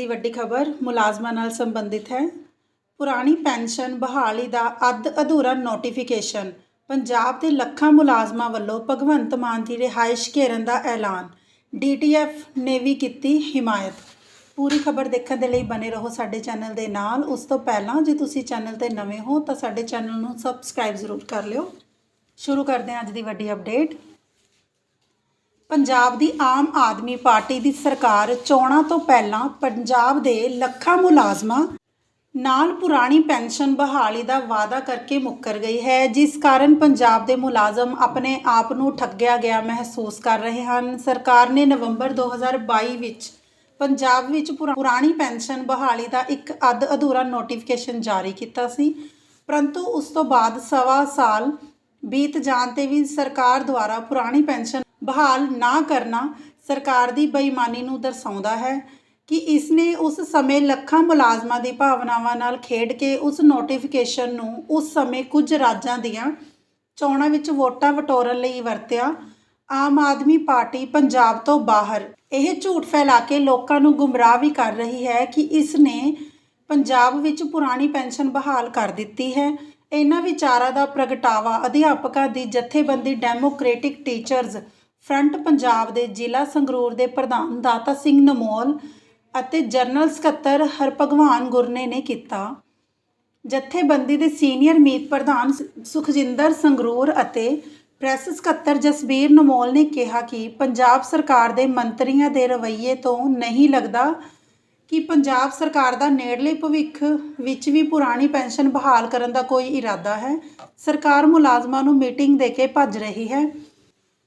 ਦੀ ਵੱਡੀ ਖਬਰ ਮੁਲਾਜ਼ਮਾਂ ਨਾਲ ਸੰਬੰਧਿਤ ਹੈ। ਪੁਰਾਣੀ ਪੈਨਸ਼ਨ ਬਹਾਲੀ ਦਾ ਅੱਧ ਅਧੂਰਾ ਨੋਟੀਫਿਕੇਸ਼ਨ ਪੰਜਾਬ ਦੇ ਲੱਖਾਂ ਮੁਲਾਜ਼ਮਾਂ ਵੱਲੋਂ ਭਗਵੰਤ ਮਾਨ ਦੀ ਰਿਹਾਇਸ਼ ਘੇਰਨ ਦਾ ਐਲਾਨ ਡੀਟੀਐਫ ਨੇ ਵੀ ਕੀਤੀ ਹਿਮਾਇਤ। ਪੂਰੀ ਖਬਰ ਦੇਖਣ ਦੇ ਲਈ ਬਨੇ ਰਹੋ ਸਾਡੇ ਚੈਨਲ ਦੇ ਨਾਲ। ਉਸ ਤੋਂ ਪਹਿਲਾਂ ਜੇ ਤੁਸੀਂ ਚੈਨਲ ਤੇ ਨਵੇਂ ਹੋ ਤਾਂ ਸਾਡੇ ਚੈਨਲ ਨੂੰ ਸਬਸਕ੍ਰਾਈਬ ਜ਼ਰੂਰ ਕਰ ਲਿਓ। ਸ਼ੁਰੂ ਕਰਦੇ ਹਾਂ ਅੱਜ ਦੀ ਵੱਡੀ ਅਪਡੇਟ ਪੰਜਾਬ ਦੀ ਆਮ ਆਦਮੀ ਪਾਰਟੀ ਦੀ ਸਰਕਾਰ ਚੋਣਾਂ ਤੋਂ ਪਹਿਲਾਂ ਪੰਜਾਬ ਦੇ ਲੱਖਾਂ ਮੁਲਾਜ਼ਮਾਂ ਨਾਲ ਪੁਰਾਣੀ ਪੈਨਸ਼ਨ ਬਹਾਲੀ ਦਾ ਵਾਅਦਾ ਕਰਕੇ ਮੁੱਕਰ ਗਈ ਹੈ, ਜਿਸ ਕਾਰਨ ਪੰਜਾਬ ਦੇ ਮੁਲਾਜ਼ਮ ਆਪਣੇ ਆਪ ਨੂੰ ਠੱਗਿਆ ਗਿਆ ਮਹਿਸੂਸ ਕਰ ਰਹੇ ਹਨ। ਸਰਕਾਰ ਨੇ ਨਵੰਬਰ 2022 ਵਿੱਚ ਪੰਜਾਬ ਵਿੱਚ ਪੁਰਾ- ਪੁਰਾਣੀ ਪੈਨਸ਼ਨ ਬਹਾਲੀ ਦਾ ਇੱਕ ਅੱਧ ਅਧੂਰਾ ਨੋਟੀਫਿਕੇਸ਼ਨ ਜਾਰੀ ਕੀਤਾ ਸੀ। ਪਰੰਤੂ ਉਸ ਤੋਂ ਬਾਅਦ ਸਵਾ ਸਾਲ ਬੀਤ ਜਾਣ ਤੇ ਵੀ ਸਰਕਾਰ ਦੁਆਰਾ ਪੁਰਾਣੀ ਪੈਨਸ਼ਨ ਬਹਾਲ ਨਾ ਕਰਨਾ ਸਰਕਾਰ ਦੀ ਬੇਈਮਾਨੀ ਨੂੰ ਦਰਸਾਉਂਦਾ ਹੈ ਕਿ ਇਸ ਨੇ ਉਸ ਸਮੇਂ ਲੱਖਾਂ ਮੁਲਾਜ਼ਮਾਂ ਦੀ ਭਾਵਨਾਵਾਂ ਨਾਲ ਖੇਡ ਕੇ ਉਸ ਨੋਟੀਫਿਕੇਸ਼ਨ ਨੂੰ ਉਸ ਸਮੇਂ ਕੁਝ ਰਾਜਾਂ ਦੀਆਂ ਚੋਣਾਂ ਵਿੱਚ ਵੋਟਾਂ ਵਟੋਰਨ ਲਈ ਵਰਤਿਆ, ਆਮ ਆਦਮੀ ਪਾਰਟੀ ਪੰਜਾਬ ਤੋਂ ਬਾਹਰ। ਇਹ ਝੂਠ ਫੈਲਾ ਕੇ ਲੋਕਾਂ ਨੂੰ ਗੁੰਮਰਾਹ ਵੀ ਕਰ ਰਹੀ ਹੈ ਕਿ ਇਸ ਨੇ ਪੰਜਾਬ ਵਿੱਚ ਪੁਰਾਣੀ ਪੈਨਸ਼ਨ ਬਹਾਲ ਕਰ ਦਿੱਤੀ ਹੈ। ਇਹਨਾਂ ਵਿਚਾਰਾਂ ਦਾ ਪ੍ਰਗਟਾਵਾ ਅਧਿਆਪਕਾਂ ਦੀ ਜਥੇਬੰਦੀ ਡੈਮੋਕ੍ਰੈਟਿਕ ਟੀਚਰਜ਼ ਫਰੰਟ ਪੰਜਾਬ ਦੇ ਜ਼ਿਲ੍ਹਾ ਸੰਗਰੂਰ ਦੇ ਪ੍ਰਧਾਨ ਦਾਤਾ ਸਿੰਘ ਨਮੋਲ ਅਤੇ ਜਨਰਲ ਸਕੱਤਰ ਹਰਭਗਵਾਨ ਗੁਰਨੇ ਨੇ ਕੀਤਾ। ਜਥੇਬੰਦੀ ਦੇ ਸੀਨੀਅਰ ਮੀਤ ਪ੍ਰਧਾਨ ਸੁਖਜਿੰਦਰ ਸੰਗਰੂਰ ਅਤੇ ਪ੍ਰੈਸ ਸਕੱਤਰ ਜਸਬੀਰ ਨਮੋਲ ਨੇ ਕਿਹਾ ਕਿ ਪੰਜਾਬ ਸਰਕਾਰ ਦੇ ਮੰਤਰੀਆਂ ਦੇ ਰਵੱਈਏ ਤੋਂ ਨਹੀਂ ਲੱਗਦਾ ਕਿ ਪੰਜਾਬ ਸਰਕਾਰ ਦਾ ਨੇੜਲੇ ਭਵਿੱਖ ਵਿੱਚ ਵੀ ਪੁਰਾਣੀ ਪੈਨਸ਼ਨ ਬਹਾਲ ਕਰਨ ਦਾ ਕੋਈ ਇਰਾਦਾ ਹੈ। ਸਰਕਾਰ ਮੁਲਾਜ਼ਮਾਂ ਨੂੰ ਮੀਟਿੰਗ ਦੇ ਕੇ ਭੱਜ ਰਹੀ ਹੈ।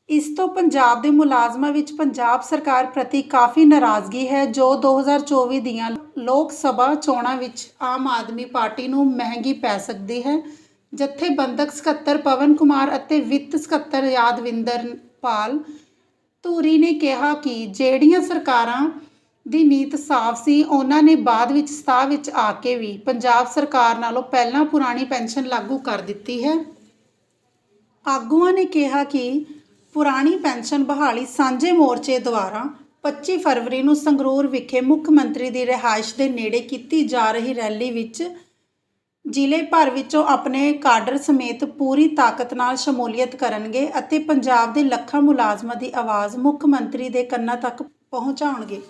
ਇਸ ਤੋਂ ਪੰਜਾਬ ਦੇ ਮੁਲਾਜ਼ਮਾਂ ਵਿੱਚ ਪੰਜਾਬ ਸਰਕਾਰ ਪ੍ਰਤੀ ਕਾਫੀ ਨਾਰਾਜ਼ਗੀ ਹੈ, ਜੋ 2024 ਦੀਆਂ ਲੋਕ ਸਭਾ ਚੋਣਾਂ ਵਿੱਚ ਆਮ ਆਦਮੀ ਪਾਰਟੀ ਨੂੰ ਮਹਿੰਗੀ ਪੈ ਸਕਦੀ ਹੈ। ਜਥੇਬੰਦਕ ਸਕੱਤਰ ਪਵਨ ਕੁਮਾਰ ਅਤੇ ਵਿੱਤ ਸਕੱਤਰ ਯਾਦਵਿੰਦਰ ਪਾਲ ਧੂਰੀ ਨੇ ਕਿਹਾ ਕਿ ਜਿਹੜੀਆਂ ਸਰਕਾਰਾਂ ਦੀ ਨੀਤ ਸਾਫ਼ ਸੀ, ਉਹਨਾਂ ਨੇ ਬਾਅਦ ਵਿੱਚ ਸਤਾ ਵਿੱਚ ਆ ਕੇ ਵੀ ਪੰਜਾਬ ਸਰਕਾਰ ਨਾਲੋਂ ਪਹਿਲਾਂ ਪੁਰਾਣੀ ਪੈਨਸ਼ਨ ਲਾਗੂ ਕਰ ਦਿੱਤੀ ਹੈ। ਆਗੂਆਂ ਨੇ ਕਿਹਾ ਕਿ ਪੁਰਾਣੀ ਪੈਨਸ਼ਨ ਬਹਾਲੀ ਸਾਂਝੇ ਮੋਰਚੇ ਦੁਆਰਾ 25 ਫਰਵਰੀ ਨੂੰ ਸੰਗਰੂਰ ਵਿਖੇ ਮੁੱਖ ਮੰਤਰੀ ਦੀ ਰਿਹਾਇਸ਼ ਦੇ ਨੇੜੇ ਕੀਤੀ ਜਾ ਰਹੀ ਰੈਲੀ ਵਿੱਚ ਜ਼ਿਲ੍ਹੇ ਭਰ ਵਿੱਚੋਂ ਆਪਣੇ ਕਾਡਰ ਸਮੇਤ ਪੂਰੀ ਤਾਕਤ ਨਾਲ ਸ਼ਮੂਲੀਅਤ ਕਰਨਗੇ ਅਤੇ ਪੰਜਾਬ ਦੇ ਲੱਖਾਂ ਮੁਲਾਜ਼ਮਾਂ ਦੀ ਆਵਾਜ਼ ਮੁੱਖ ਮੰਤਰੀ ਦੇ ਕੰਨਾਂ ਤੱਕ ਪਹੁੰਚਾਉਣਗੇ।